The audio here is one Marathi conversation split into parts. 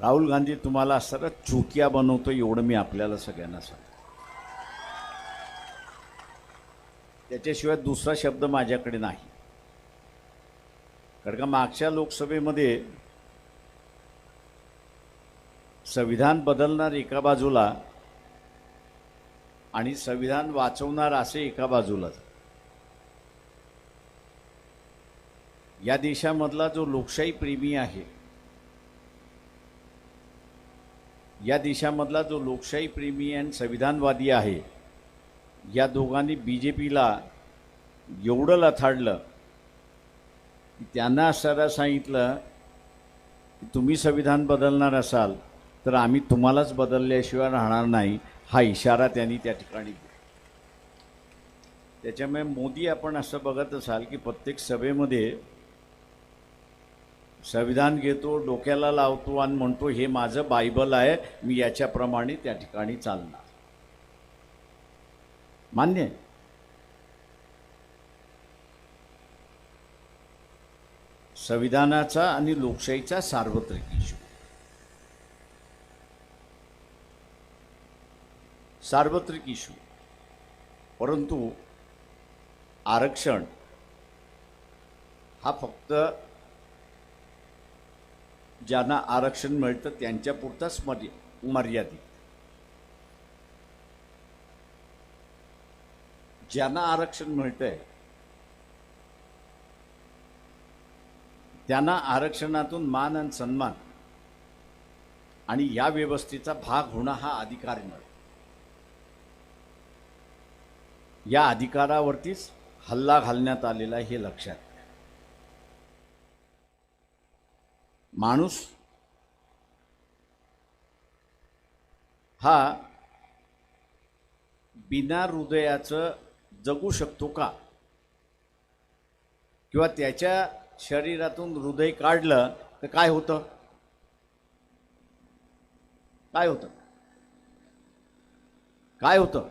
राहुल गांधी तुम्हाला सरळ चुकिया बनवतो एवढं मी आपल्याला सगळ्यांना सांगतो. त्याच्याशिवाय दुसरा शब्द माझ्याकडे नाही. कारण का मागच्या लोकसभेमध्ये संविधान बदलणार एका बाजूला आणि संविधान वाचवणार असे एका बाजूला. या देशामधला जो लोकशाही प्रेमी आहे या देशामधला जो लोकशाही प्रेमी आणि संविधानवादी आहे या दोघांनी बी जे पीला एवढं लथाडलं की त्यांना असताना सांगितलं की तुम्ही संविधान बदलणार असाल तर आम्ही तुम्हालाच बदलल्याशिवाय राहणार नाही हा इशारा त्यांनी त्या ठिकाणी दिला. त्याच्यामुळे मोदी आपण असं बघत असाल की प्रत्येक सभेमध्ये संविधान घेतो डोक्याला लावतो आणि म्हणतो हे माझं बायबल आहे मी याच्याप्रमाणे त्या ठिकाणी चालणार. मान्य आहे? संविधानाचा आणि लोकशाहीचा सार्वत्रिक इशू सार्वत्रिक इशू परंतु आरक्षण हा फक्त ज्यांना आरक्षण मिळतं त्यांच्यापुरताच मर्या मर्यादित. ज्यांना आरक्षण मिळतंय त्यांना आरक्षणातून मान आणि सन्मान आणि या व्यवस्थेचा भाग होणं हा अधिकार मिळतो. या अधिकारावरतीच हल्ला घालण्यात आलेला हे लक्षात माणूस हा बिना हृदयाचं जगू शकतो का? किंवा त्याच्या शरीरातून हृदय काढलं तर काय होतं? काय होतं? काय होतं?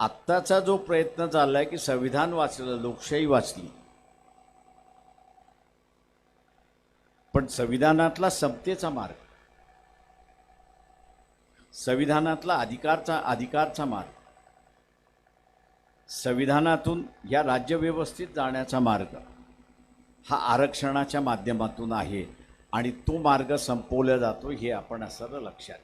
आत्ताचा जो प्रयत्न चाललाय की संविधान वाचलं लोकशाही वाचली पण संविधानातला समतेचा मार्ग. संविधानातला अधिकारचा अधिकारचा मार्ग. संविधानातून या राज्यव्यवस्थेत जाण्याचा मार्ग हा आरक्षणाच्या माध्यमातून आहे आणि तो मार्ग संपवला जातो हे आपण असं लक्षात